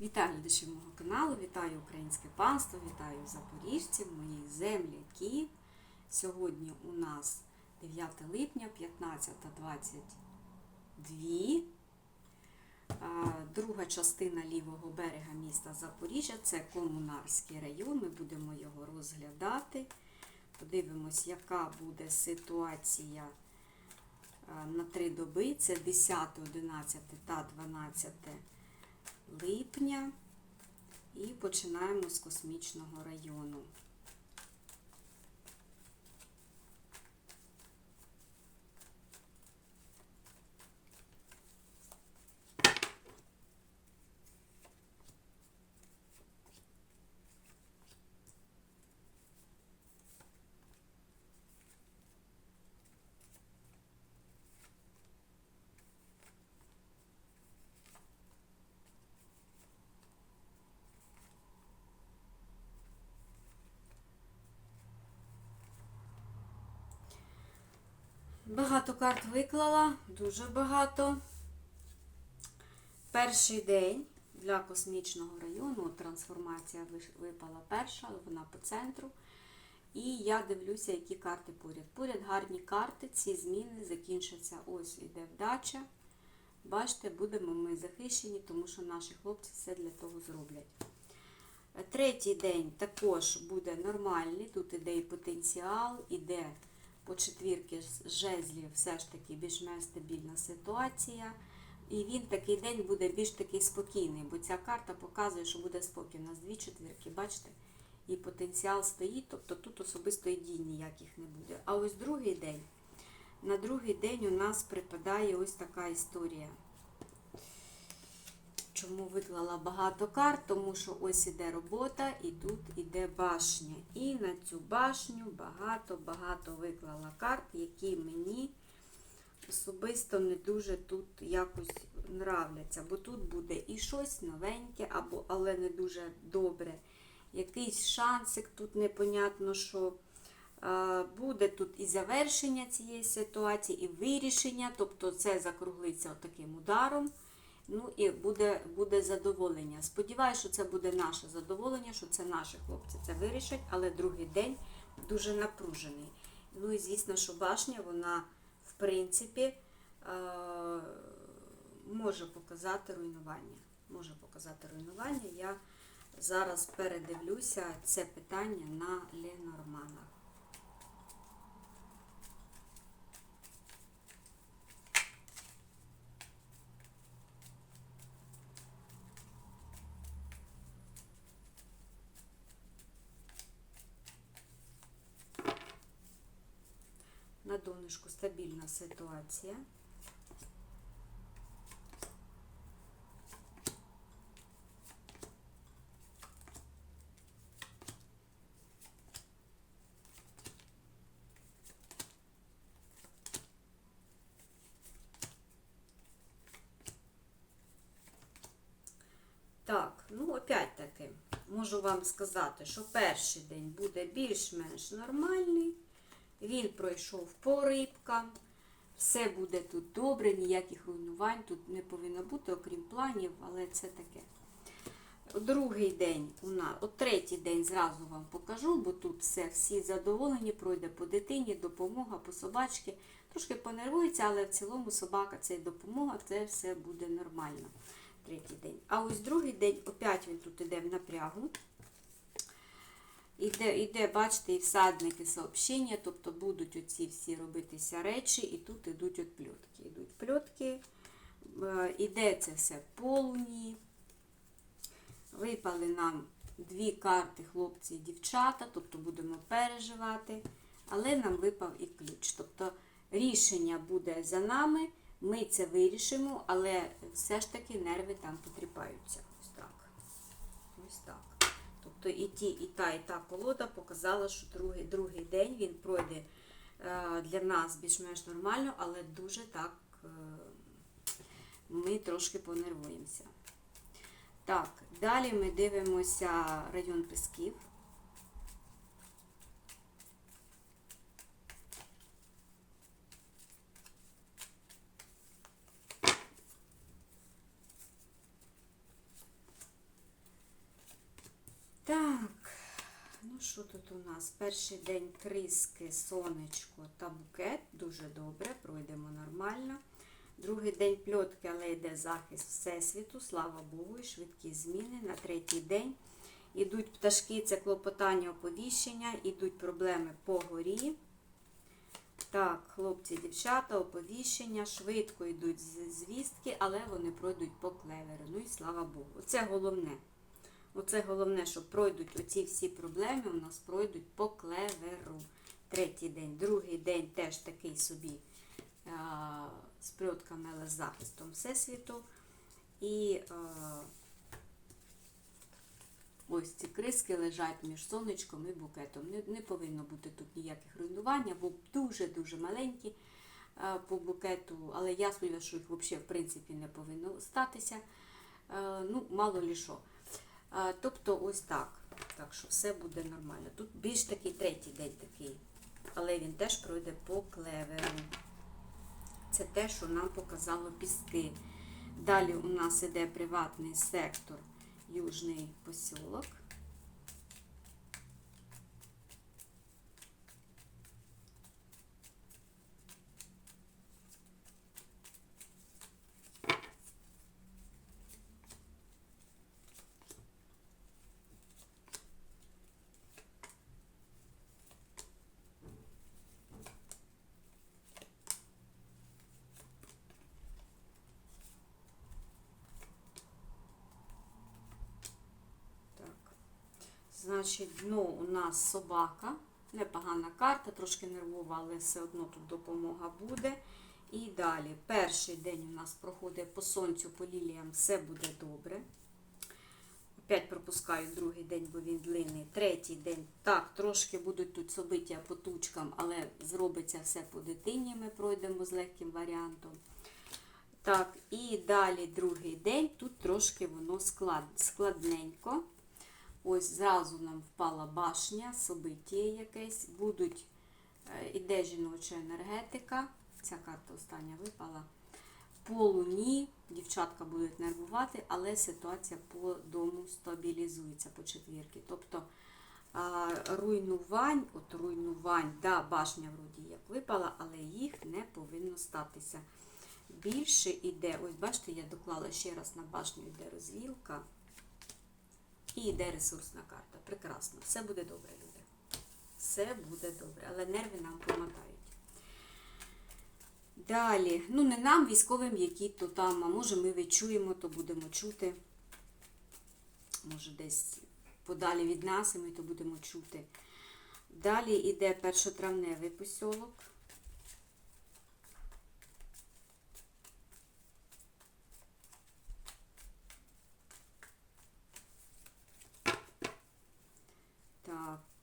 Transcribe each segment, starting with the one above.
Вітаю глядачів мого каналу, вітаю українське панство, вітаю запоріжців, мої земляки. Сьогодні у нас 9 липня, 15.22. Друга частина лівого берега міста Запоріжжя це Комунарський район. Ми будемо його розглядати. Подивимось, яка буде ситуація на три доби. Це 10, 11 та 12 липня. І починаємо з космічного району. Багато карт виклала, дуже багато. Перший день для космічного району, трансформація випала перша, вона по центру. І я дивлюся, які карти поряд. Поряд гарні карти, ці зміни закінчаться. Ось іде вдача. Бачите, будемо ми захищені, тому що наші хлопці все для того зроблять. Третій день також буде нормальний. Тут іде і потенціал, іде по четвірки жезлів все ж таки більш-менш стабільна ситуація. І він такий день буде більш такий спокійний, бо ця карта показує, що буде спокій. У нас дві четвірки, бачите? І потенціал стоїть, тобто тут особистої дій ніяких не буде. А ось другий день. На другий день у нас припадає ось така історія. Чому виклала багато карт? Тому що ось іде робота і тут іде башня. І на цю башню багато-багато виклала карт, які мені особисто не дуже тут якось нравляться. Бо тут буде і щось новеньке, або, але не дуже добре. Якийсь шансик, тут непонятно, що буде тут і завершення цієї ситуації, і вирішення, тобто це закруглиться таким ударом. Ну і буде, буде задоволення. Сподіваюся, що це буде наше задоволення, що це наші хлопці це вирішать, але другий день дуже напружений. Ну і звісно, що башня, вона, в принципі, е, може показати руйнування. Може показати руйнування. Я зараз передивлюся це питання на Ленорманах. Донышку стабільна ситуація. Так, ну опять таки, можу вам сказати, що перший день буде більш-менш нормальний. Він пройшов по рибкам. Все буде тут добре, ніяких руйнувань тут не повинно бути, окрім планів, але це таке. Другий день у нас, от третій день зразу вам покажу, бо тут все, всі задоволені, пройде по дитині, допомога по собачці. Трошки понервується, але в цілому собака це допомога, це все буде нормально. Третій день. А ось другий день, опять він тут іде в напрягу. Іде, іде, бачите, і всадники сообщення, тобто будуть оці всі робитися речі, і тут ідуть от пльотки. Ідуть пльотки, е, іде це все по луні. Випали нам дві карти хлопці і дівчата, тобто будемо переживати, але нам випав і ключ. Тобто рішення буде за нами, ми це вирішимо, але все ж таки нерви там потріпаються. Ось так. Ось так. Тобто і ті, і та, і та колода показала, що другий, другий день він пройде е, для нас більш-менш нормально, але дуже так е, ми трошки понервуємося. Так, далі ми дивимося район Песків. Що тут у нас? Перший день триски, сонечко та букет. Дуже добре, пройдемо нормально. Другий день пльотки, але йде захист Всесвіту, слава Богу, і швидкі зміни. На третій день ідуть пташки, це клопотання оповіщення, ідуть проблеми по горі. Так, хлопці, дівчата, оповіщення, швидко йдуть звістки, але вони пройдуть по клеверу. Ну і слава Богу. Оце головне. Оце головне, що пройдуть оці всі проблеми, у нас пройдуть по клеверу. Третій день, другий день теж такий собі а, з пльотками, але з захистом Всесвіту. І а, ось ці криски лежать між сонечком і букетом. Не, не повинно бути тут ніяких руйнувань, бо дуже-дуже маленькі а, по букету, але я що їх взагалі в принципі не повинно статися. Е, ну, мало лі що. Тобто ось так. Так що все буде нормально. Тут більш такий третій день такий. Але він теж пройде по клеверу. Це те, що нам показало піски. Далі у нас іде приватний сектор Южний посілок. Так. Значить, дно у нас собака. Непогана карта, трошки нервова, але все одно тут допомога буде. І далі, перший день у нас проходить по сонцю, по ліліям, все буде добре. Опять пропускаю другий день, бо він длинний. Третій день. Так, трошки будуть тут собиття по тучкам, але зробиться все по дитині. Ми пройдемо з легким варіантом. Так, і далі другий день. Тут трошки воно склад, складненько. Ось зразу нам впала башня, собиття якесь. Будуть, е, іде жіноча енергетика. Ця карта остання випала. По луні дівчатка будуть нервувати, але ситуація по дому стабілізується по четвірки. Тобто руйнувань, от руйнувань, да, башня вроді як випала, але їх не повинно статися. Більше іде, ось бачите, я доклала ще раз на башню йде розвілка. І йде ресурсна карта. Прекрасно. Все буде добре, люди. Все буде добре. Але нерви нам помотають. Далі, ну не нам, військовим, які то там, а може ми відчуємо, то будемо чути. Може десь подалі від нас, і ми то будемо чути. Далі йде першотравневий посілок.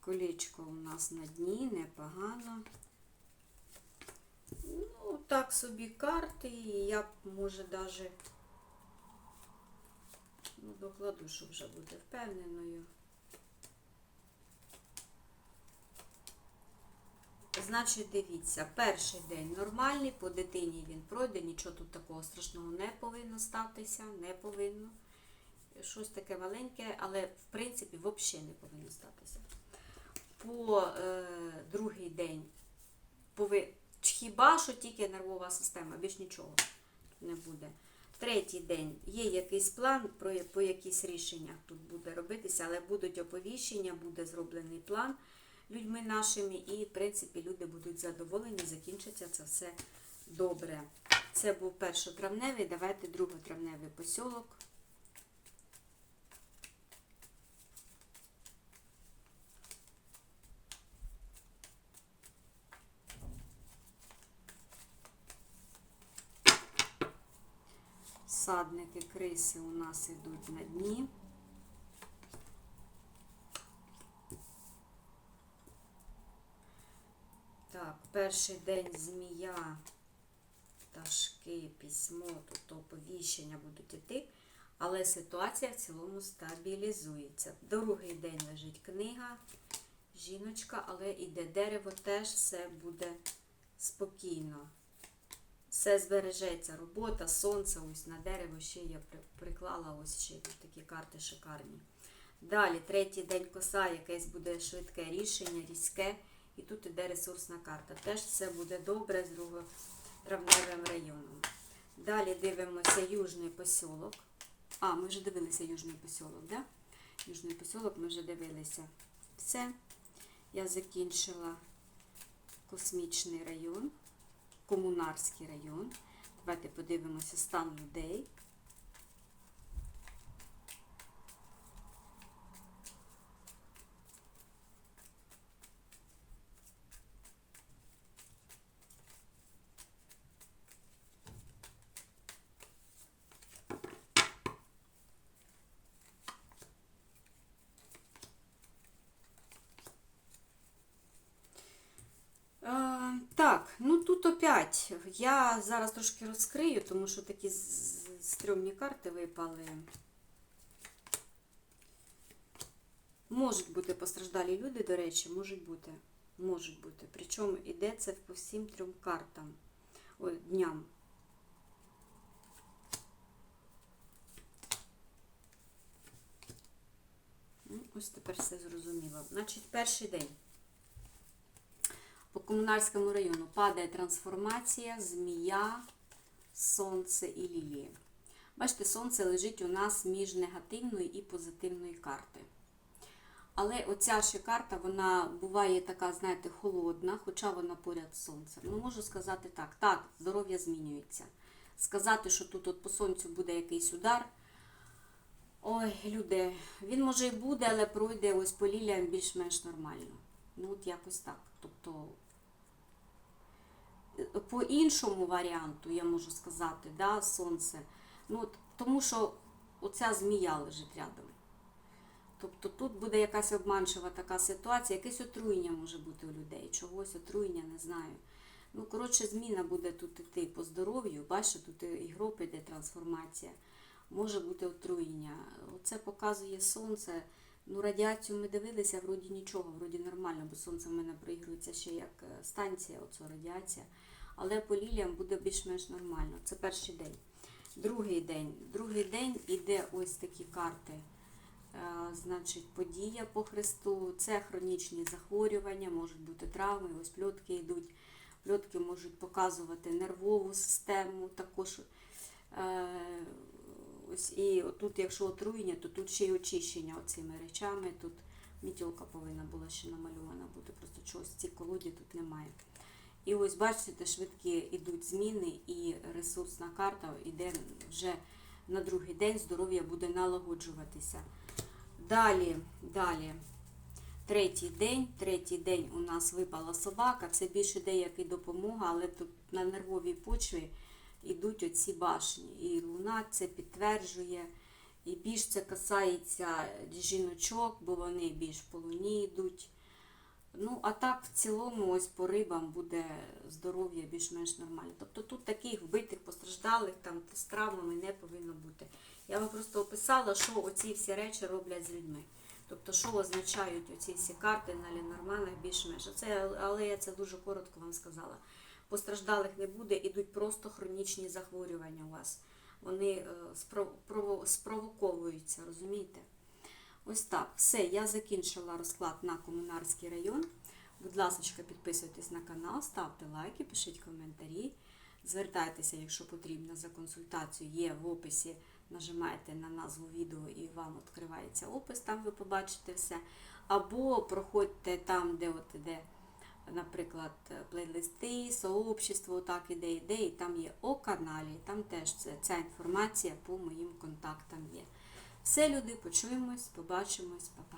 Так, колечко у нас на дні, непогано. Ну, так собі карти, і я може, даже ну, докладу, щоб вже бути впевненою. Значить, дивіться, перший день нормальний, по дитині він пройде, нічого тут такого страшного не повинно статися, не повинно. Щось таке маленьке, але в принципі взагалі не повинно статися. По е, другий день пови... хіба що тільки нервова система, більш нічого не буде. Третій день є якийсь план, про, по якісь рішеннях тут буде робитися, але будуть оповіщення, буде зроблений план людьми нашими, і, в принципі, люди будуть задоволені, закінчиться це все добре. Це був першотравневий, давайте друготравневий посілок. Садники, криси у нас йдуть на дні. Так, перший день змія, пташки, письмо, тобто оповіщення будуть іти, але ситуація в цілому стабілізується. Другий день лежить книга, жіночка, але іде дерево, теж все буде спокійно. Все збережеться, робота, сонце, ось на дерево ще я приклала ось ще такі карти шикарні. Далі, третій день коса, якесь буде швидке рішення, різке. І тут іде ресурсна карта. Теж все буде добре з друготравневим районом. Далі дивимося Южний посілок. А, ми вже дивилися Южний посілок, да? Южний посілок ми вже дивилися. Все. Я закінчила космічний район, комунарський район. Давайте подивимося стан людей. Е, тут опять. Я зараз трошки розкрию, тому що такі стрьомні карти випали. Можуть бути постраждалі люди, до речі, можуть бути. Можуть бути. Причому іде це по всім трьом картам. Ой, дням. Ну, Ось тепер все зрозуміло. Значить, перший день. Комунальському району падає трансформація, змія, сонце і лілія. Бачите, сонце лежить у нас між негативної і позитивної карти. Але оця ще карта, вона буває така, знаєте, холодна, хоча вона поряд з сонцем. Ну, можу сказати так, так, здоров'я змінюється. Сказати, що тут от по сонцю буде якийсь удар. Ой, люди, він може і буде, але пройде ось по ліліям більш-менш нормально. Ну, от якось так. Тобто, по іншому варіанту, я можу сказати, да, сонце. Ну, от, тому що оця змія лежить рядом. Тобто тут буде якась обманчива така ситуація, якесь отруєння може бути у людей, чогось отруєння, не знаю. Ну, коротше, зміна буде тут іти по здоров'ю. Бачите, тут і гроп іде трансформація. Може бути отруєння. Оце показує сонце. Ну, радіацію ми дивилися, вроді нічого, вроді нормально, бо сонце в мене проігрується ще як е, станція, оця радіація. Але по ліліям буде більш-менш нормально. Це перший день. Другий день. Другий день іде ось такі карти. Е, Значить, подія по Христу, це хронічні захворювання, можуть бути травми, ось пльотки йдуть. Пльотки можуть показувати нервову систему, також е, ось і тут, якщо отруєння, то тут ще й очищення оцими речами. Тут мітілка повинна була ще намальована бути, просто чогось в цій колоді тут немає. І ось бачите, швидкі йдуть зміни, і ресурсна карта йде вже на другий день, здоров'я буде налагоджуватися. Далі, далі. Третій день. Третій день у нас випала собака. Це більше деяка допомога, але тут на нервовій почві йдуть оці башні. І луна це підтверджує. І більш це касається жіночок, бо вони більш по луні йдуть. Ну, а так в цілому, ось по рибам буде здоров'я більш-менш нормальне. Тобто тут таких вбитих, постраждалих там з травмами не повинно бути. Я вам просто описала, що оці всі речі роблять з людьми. Тобто, що означають оці всі карти на Лінорманах більш-менш. Це, але я це дуже коротко вам сказала. Постраждалих не буде, ідуть просто хронічні захворювання у вас. Вони е, спро- спровоковуються, розумієте? Ось так. Все, я закінчила розклад на комунарський район. Будь ласка, підписуйтесь на канал, ставте лайки, пишіть коментарі. Звертайтеся, якщо потрібно, за консультацію. Є в описі. Нажимаєте на назву відео і вам відкривається опис, там ви побачите все. Або проходьте там, де от іде, наприклад, плейлисти, сообщество, так іде, іде, і там є о каналі, там теж ця інформація по моїм контактам є. Все, люди, почуємось, побачимось, па-па.